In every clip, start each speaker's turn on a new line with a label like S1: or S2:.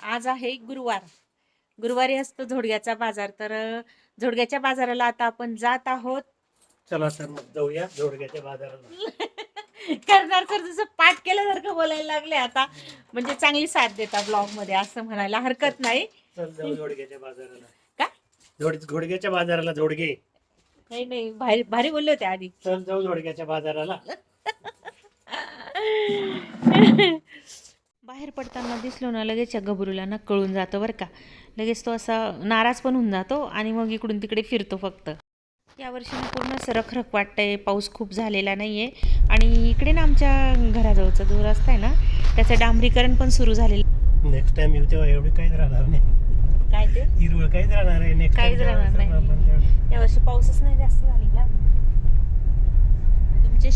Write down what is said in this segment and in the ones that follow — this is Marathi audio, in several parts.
S1: आज आहे गुरुवार. गुरुवारी असतो झोडग्याचा बाजार. तर झोडग्याच्या बाजाराला आता आपण जात आहोत.
S2: चला तर मग जाऊया जोडग्याच्या बाजाराला.
S1: करणार तर जसं पाठ केल्यासारखं बोलायला लागले आता. म्हणजे चांगली साथ देता ब्लॉगमध्ये असं म्हणायला हरकत नाही.
S2: चल जाऊ जोडग्याच्या बाजाराला. जोडग्याच्या बाजाराला जोडगे
S1: नाही नाही भारी भारी बोलले होते आधी.
S2: चल जाऊ जोडग्याच्या बाजाराला.
S1: बाहेर पडताना दिसलो ना लगेच या गबरूला ना कळून जातो बरं का. लगेच तो असा नाराज पण होऊन जातो आणि मग इकडून तिकडे फिरतो फक्त. यावर्षी पूर्ण असं रखरख वाटतंय पाऊस खूप झालेला नाही आहे आणि इकडे ना आमच्या घराजवळचा जो रस्ता आहे ना त्याचं डांबरीकरण पण सुरू झालेलं.
S2: नेक्स्ट टाइम येऊ तेव्हा एवढी काहीच राहणार नाही.
S1: काय ते?
S2: हिरवळ काहीच राहणार आहे
S1: काहीच राहणार नाही. यावर्षी पाऊसच नाही जास्त झालेला.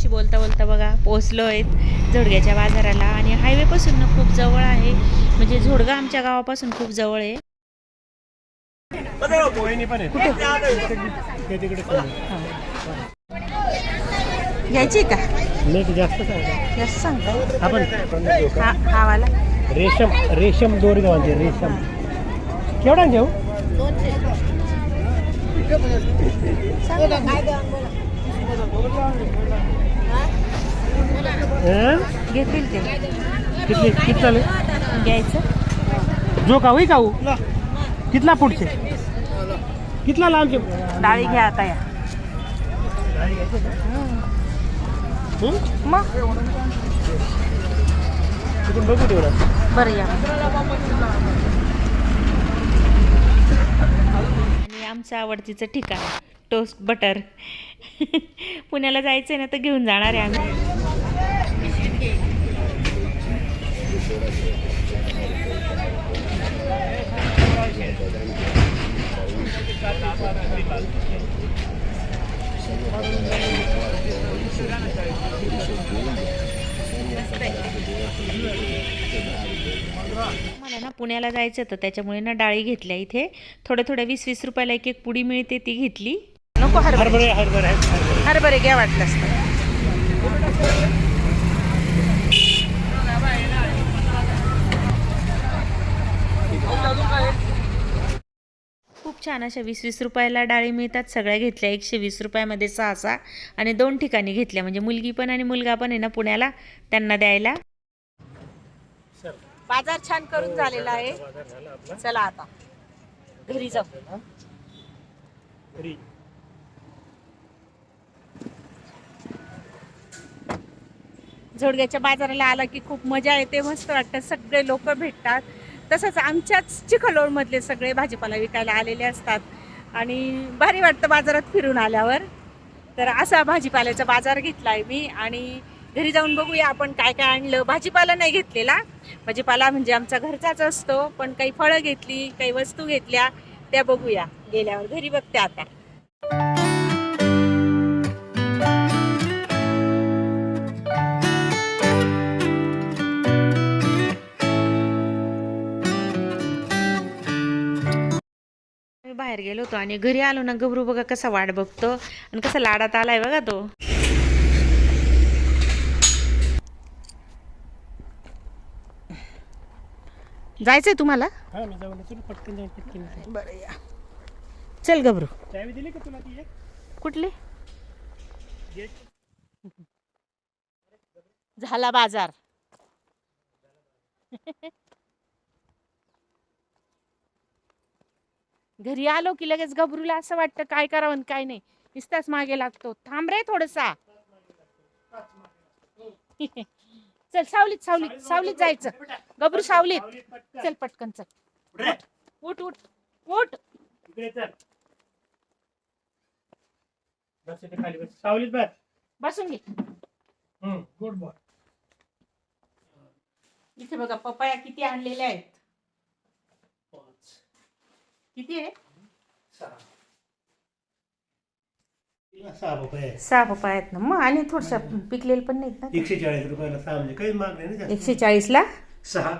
S1: तुमच्याशी बोलता बोलता बघा पोहोचलोय झोडग्याच्या बाजाराला. आणि हायवे पासून ना खूप जवळ आहे. म्हणजे झोडगा आमच्या गावापासून खूप जवळ आहे. घ्यायची का?
S2: नेट जास्त सांगा
S1: जास्त सांगता
S2: आपण
S1: हा हा वाला
S2: रेशम रेशम दोरगावांचे रेशम. केवढा घेऊ हं?
S1: घेतील ते.
S2: किती? किती चालेल
S1: घ्यायचं.
S2: जो का होई काऊ कितला पुढचे? कितला लांबचे?
S1: डाळी घ्या आता या.
S2: हं?
S1: मग?
S2: बघू तेवढं.
S1: बरं या आणि आमचं आवडतीचं ठिकाण टोस्ट बटर पुण्याला जायचं आहे ना तर घेऊन जाणार आहे आम्ही. मला ना पुण्याला जायचं होतं त्याच्यामुळे ना डाळी घेतल्या इथे. थोड्या थोड्या वीस वीस रुपयाला एक एक पुडी मिळते ती घेतली. नको हरभरे
S2: हरभरे. हरभरे
S1: घ्या वाटलं असतं. छान अशा वीस वीस रुपयाला डाळी मिळतात. सगळ्या घेतल्या. एकशे वीस रुपयामध्ये सहा सहा आणि दोन ठिकाणी घेतल्या. म्हणजे मुलगी पण आणि मुलगा पण आहे ना पुण्याला त्यांना द्यायला. बाजार छान करून झालेला आहे. चला आता. घरी जाऊ.
S2: घरी.
S1: झोडग्याच्या बाजाराला आला की खूप मजा येते. मस्त वाटतं. सगळे लोक भेटतात. तसंच आमच्याच चिखलोडमधले सगळे भाजीपाला विकायला आलेले असतात. आणि भारी वाटतं बाजारात फिरून आल्यावर. तर असा भाजीपाल्याचा बाजार घेतला आहे मी आणि घरी जाऊन बघूया आपण काय काय आणलं. भाजीपाला नाही घेतलेला. भाजीपाला म्हणजे आमचा घरचाच असतो. पण काही फळं घेतली काही वस्तू घेतल्या त्या बघूया. गेल्यावर घरी बघते आता. बाहेर गेलो होतो आणि घरी आलो ना गबरू बघा कसा वाट बघतो आणि कसा लाडात आलाय बघा तो. जायचंय तुम्हाला?
S2: हा.
S1: बरं या. चल गबरू.
S2: चावी दिली का तुला ती एक?
S1: कुठली?
S2: गेट.
S1: झाला बाजार. घरी आलो की लगेच गबरूला असं वाटतं काय करावं आणि काय नाही. नुसताच मागे लागतो. थांब रे थोडसा. चल सावलीत सावलीत सावलीत जायचं. गबरू सावलीत. चल पटकन चल. उठ उठ उठ
S2: इकडे चल. बस इथे खाली बस. सावलीत बस.
S1: बसून घे.
S2: हम्म गुड बॉय
S1: इथे बघा पपाया किती आणलेल्या आहेत. किती आहे?
S2: सहा
S1: पपाया आहेत. ना. मग आणि थोडशा पिकलेले पण नाहीत ना
S2: एकशे चाळीस रुपयाला सहा म्हणजे काही माग नाही ना.
S1: एकशे चाळीसला
S2: सहा.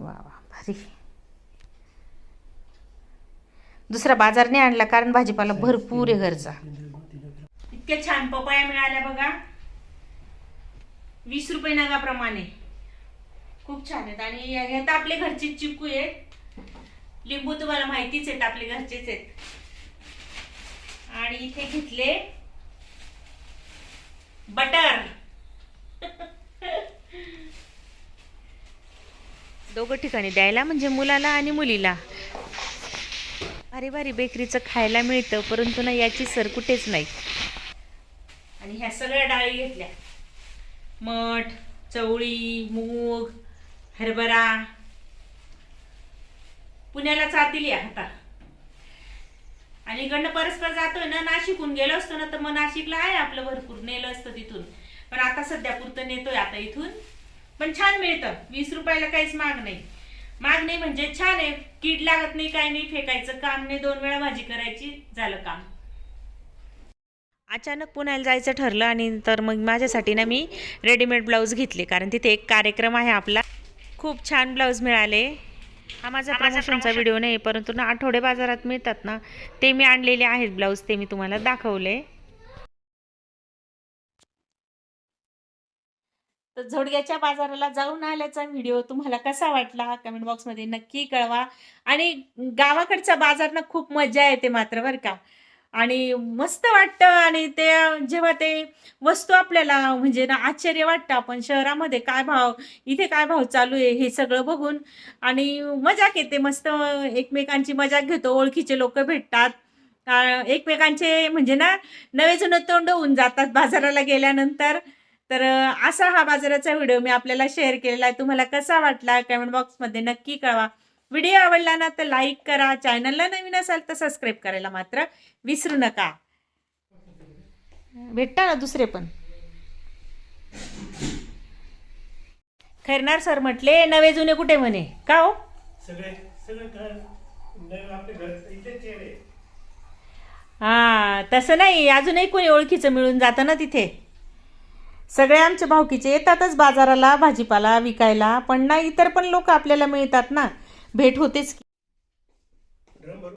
S1: वा वा भारी. दुसरा बाजार नाही आणला कारण भाजीपाला भरपूर आहे घरचा. इतक्या छान पपाया मिळाल्या बघा. वीस रुपये नगाप्रमाणे. खूप छान आहेत. आणि हे तर आपले घरचे चिकू आहेत. लिंबू तुम्हाला माहितीच आहेत आपले घरचेच आहेत. आणि इथे घेतले बटर. दोघं ठिकाणी द्यायला म्हणजे मुलाला आणि मुलीला. भारी भारी बेकरीचं खायला मिळतं परंतु ना याची सर कुठेच नाही. आणि ह्या सगळ्या डाळी घेतल्या. मठ चवळी मूग हरभरा पुण्याला चालतील या आता आणि इकडनं परस्पर जातोय ना नाशिकहून गेलो असतो ना तर मग नाशिकला आहे आपलं भरपूर नेलं असतं तिथून. पण आता सध्या पुरतं नेतोय आता इथून. पण छान मिळतं. वीस रुपयाला काहीच माग नाही. माग नाही म्हणजे छान आहे. कीड लागत नाही काही नाही. फेकायचं काम नाही. दोन वेळा भाजी करायची झालं काम. अचानक पुण्याला जायचं ठरलं आणि तर मग माझ्यासाठी ना मी रेडीमेड ब्लाऊज घेतले. कारण तिथे एक कार्यक्रम आहे आपला. खूप छान ब्लाऊज मिळाले. हा माझा प्रमोशनचा व्हिडिओ नाही परंतु ना आठवडे बाजारात मिळतात ना ते मी आणलेले आहेत ब्लाऊज ते मी तुम्हाला दाखवले. तर झोडग्याच्या बाजाराला जाऊन आल्याचा व्हिडिओ तुम्हाला कसा वाटला? कमेंट बॉक्समध्ये नक्की कळवा. आणि गावाकडचा बाजार ना खूप मजा येते मात्र बरं का? आणि मस्त वाटतं आणि ते जेव्हा ते वस्तू आपल्याला म्हणजे ना आश्चर्य वाटतं आपण शहरामध्ये काय भाव इथे काय भाव चालू आहे हे सगळं बघून आणि मजाक येते मस्त एकमेकांची मजाक घेतो ओळखीचे लोक भेटतात. एकमेकांचे म्हणजे ना नवे जुनं तोंड होऊन जातात बाजाराला गेल्यानंतर. तर असा हा बाजाराचा व्हिडिओ मी आपल्याला शेअर केलेला आहे. तुम्हाला कसा वाटला? कमेंट बॉक्समध्ये नक्की कळवा. व्हिडिओ आवडला ना तर लाईक करा. चॅनलला नवीन असाल तर सबस्क्राईब करायला मात्र विसरू नका. भेटता ना दुसरे पण. खैरनार सर म्हटले नवे जुने कुठे म्हणे? का हो?
S2: सगळे सगळे काय नवीन आपले घर इथेच आहे.
S1: हा तसं नाही. अजूनही कोणी ओळखीचं मिळून जातं ना तिथे. सगळे आमचे भावकीचे येतातच बाजाराला भाजीपाला विकायला. पण ना इतर पण लोक आपल्याला मिळतात ना. भेट होतेच की.